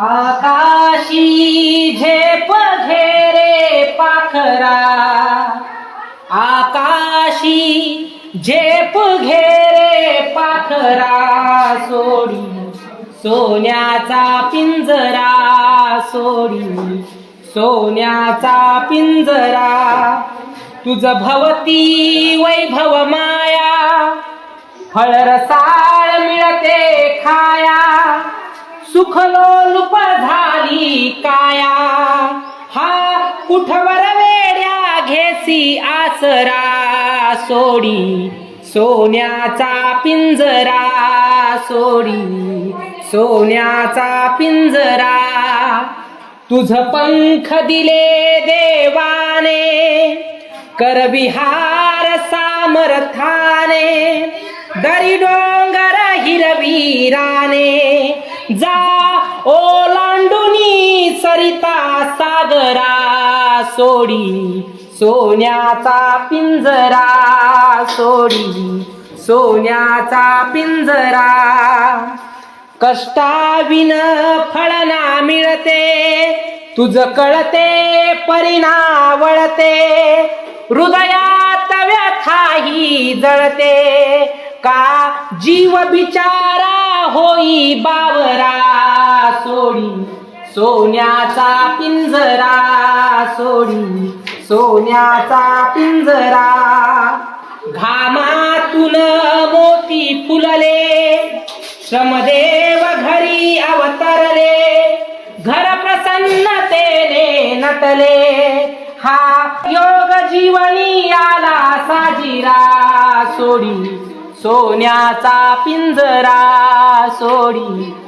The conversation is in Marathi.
आकाशी झेप घेरे पाखरा. आकाशी झेप घेरे पाखरा. सोडी सोन्याचा पिंजरा. सोडी सोन्याचा पिंजरा. तुझ भवती वैभव माया. फळरसाळ मिळते खाया. सुखलोलुप झाली काया. हा कुठवर वेड्या घेसी आसरा. सोडी सोन्याचा पिंजरा. सोडी सोन्याचा पिंजरा. तुझ पंख दिले देवाने. करविहार सामर्थाने. दरी डोंगर हिरवीराने. जा पिंजरा सोडी सोन्याचा पिंजरा सोडी सोन्याचा पिंजरा. कष्टाविन फळ ना मिळते तुझ कळते परिणावळते हृदयात व्यथाही जळते का जीव बिचारा होई बावरा सोडी. सोन्याचा पिंजरा सोडी. सोन्याचा पिंजरा. घामातून मोती फुलले. श्रमदेव घरी अवतरले. घर प्रसन्नतेने नटले. हा योग जीवनी आला साजिरा सोडी. सोन्याचा पिंजरा सोडी.